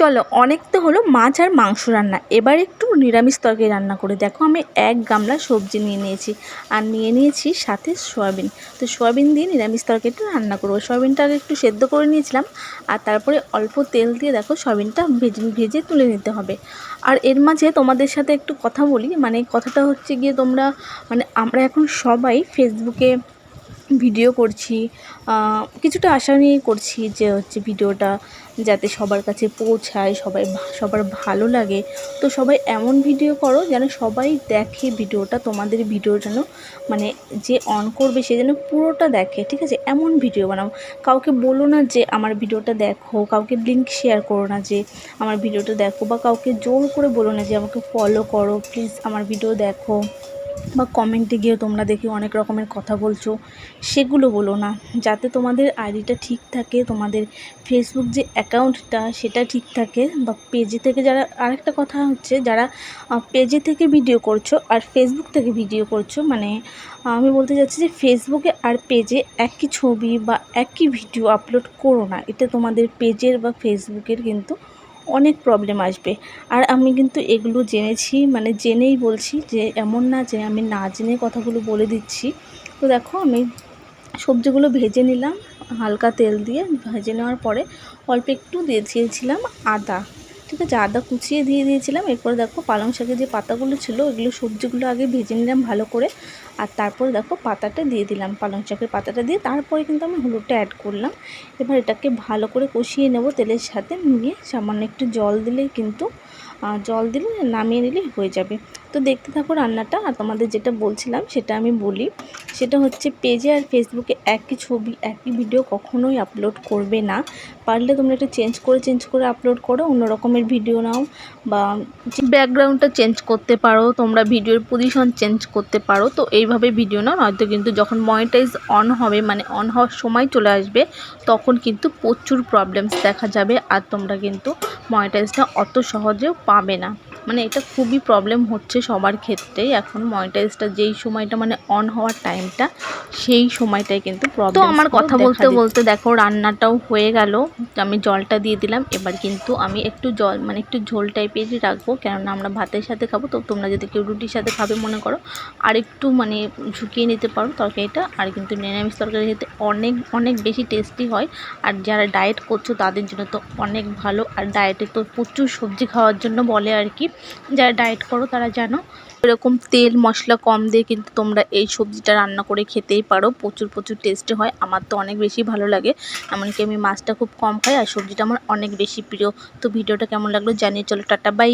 চলো, অনেক তো হলো মাছ আর মাংস রান্না। এবার একটু নিরামিষ তরকারি রান্না করে দেখো, আমি এক গামলা সবজি নিয়ে নিয়েছি আর নিয়ে নিয়েছি সাথে সয়াবিন। তো সয়াবিন দিয়ে নিরামিষ তরকারিটা রান্না করব। সয়াবিনটা একটু সেদ্ধ করে নিয়েছিলাম আর তারপরে অল্প তেল দিয়ে দেখো সয়াবিনটা ভেজে ভেজে তুলে নিতে হবে। আর এর মাঝে তোমাদের সাথে একটু কথা বলি মানে কথাটা হচ্ছে গিয়ে তোমরা মানে আমরা এখন সবাই ফেসবুকে ভিডিও করছি কিছুটা আশা নিয়েই করছি যে হচ্ছে ভিডিওটা যাতে সবার কাছে পৌঁছায়, সবাই সবার ভালো লাগে। তো সবাই এমন ভিডিও করো যেন সবাই দেখে ভিডিওটা তোমাদের ভিডিও যেন মানে যে অন করবে সে যেন পুরোটা দেখে, ঠিক আছে? এমন ভিডিও বানাও। কাউকে বলো না যে আমার ভিডিওটা দেখো, কাউকে লিঙ্ক শেয়ার করো না যে আমার ভিডিওটা দেখো, বা কাউকে জোর করে বলো না যে আমাকে ফলো করো প্লিজ আমার ভিডিও দেখো। বা কমেন্টে গিয়ে তোমরা দেখি অনেক রকমের কথা বলছো। সেগুলো বলো না। যাতে তোমাদের আইডিটা ঠিক থাকে, তোমাদের ফেসবুক যে অ্যাকাউন্টটা সেটা ঠিক থাকে। বা পেজে থেকে যারা, আরেকটা কথা হচ্ছে, যারা পেজে থেকে ভিডিও করছ আর ফেসবুক থেকে ভিডিও করছ মানে আমি বলতে চাচ্ছি যে ফেসবুকে আর পেজে একই ছবি বা একই ভিডিও আপলোড করো না। এটা তোমাদের পেজের বা ফেসবুকের কিন্তু অনেক প্রবলেম আসবে। আর আমি কিন্তু এগুলো জেনেছি মানে জেনেই বলছি যে এমন না যে আমি না জেনে কথাগুলো বলে দিচ্ছি। তো দেখো আমি সবজিগুলো ভেজে নিলাম, হালকা তেল দিয়ে। ভেজে নেওয়ার পরে অল্প একটু দিয়ে দিয়েছিলাম আদা। ঠিক আছে আদা কুচিয়ে দিয়ে দিয়েছিলাম, এরপর দেখো পালং শাকের যে পাতাগুলো ছিল, ওইগুলো সবজিগুলো আগে ভেজে নিলাম ভালো করে। আর তারপরে দেখো পাতাটা দিয়ে দিলাম, পালং শাকের পাতাটা দিয়ে। তারপরে কিন্তু আমি হলুদটা অ্যাড করলাম। এবার এটাকে ভালো করে কষিয়ে নেব তেলের সাথে নিয়ে সামান্য একটু জল দিলেই কিন্তু জল দিলে নামিয়ে নিলেই হয়ে যাবে। তো দেখতে থাকো রান্নাটা আর তোমাদের যেটা বলছিলাম সেটা আমি বলি। সেটা হচ্ছে পেজে আর ফেসবুকে একই ছবি, একই ভিডিও কখনোই আপলোড করবে না। পারলে তোমরা একটু চেঞ্জ করে চেঞ্জ করে আপলোড করো, অন্য রকমের ভিডিও নাও বা ব্যাকগ্রাউন্ডটা চেঞ্জ করতে পারো, তোমরা ভিডিওর পজিশন চেঞ্জ করতে পারো। তো এইভাবে ভিডিও নাও, নয়তো কিন্তু যখন মনিটাইজ অন হবে মানে অন হওয়ার সময় চলে আসবে, তখন কিন্তু প্রচুর প্রবলেমস দেখা যাবে আর তোমরা কিন্তু মনিটাইজটা অত সহজেও পাবে না। মানে এটা খুবই প্রবলেম হচ্ছে সবার ক্ষেত্রেই। এখন মনিটাইজটা যেই সময়টা মানে অন হওয়ার টাইমটা সেই সময়টাই কিন্তু প্রবলেম তো আমার কথা বলতে বলতে দেখো রান্নাটাও হয়ে গেল আমি জলটা দিয়ে দিলাম এবার কিন্তু আমি একটু জল মানে একটু ঝোল টাইপেরই রাখব কেননা আমরা ভাতের সাথে খাব তো তোমরা যদি কেউ রুটির সাথে খাবে মনে করো আর একটু মানে ঝুঁকিয়ে নিতে পারো তরকারিটা আর কিন্তু নিরামিষ তরকারি খেতে অনেক অনেক বেশি টেস্টি হয় আর যারা ডায়েট করছ তাদের জন্য তো অনেক ভালো আর ডায়েটে তো প্রচুর সবজি খাওয়ার জন্য বলে আর কি। যারা ডায়েট করো তারা জানো। এরকম তেল, মশলা কম দিয়ে কিন্তু তোমরা এই সবজিটা রান্না করে খেতেই পারো। প্রচুর প্রচুর টেস্টি হয়। আমার তো অনেক বেশি ভালো লাগে। এমনকি আমি মাছটা খুব কম খাই আর সবজিটা আমার অনেক বেশি প্রিয়। তো ভিডিওটা কেমন লাগল জানিয়ে চলো। Tata bye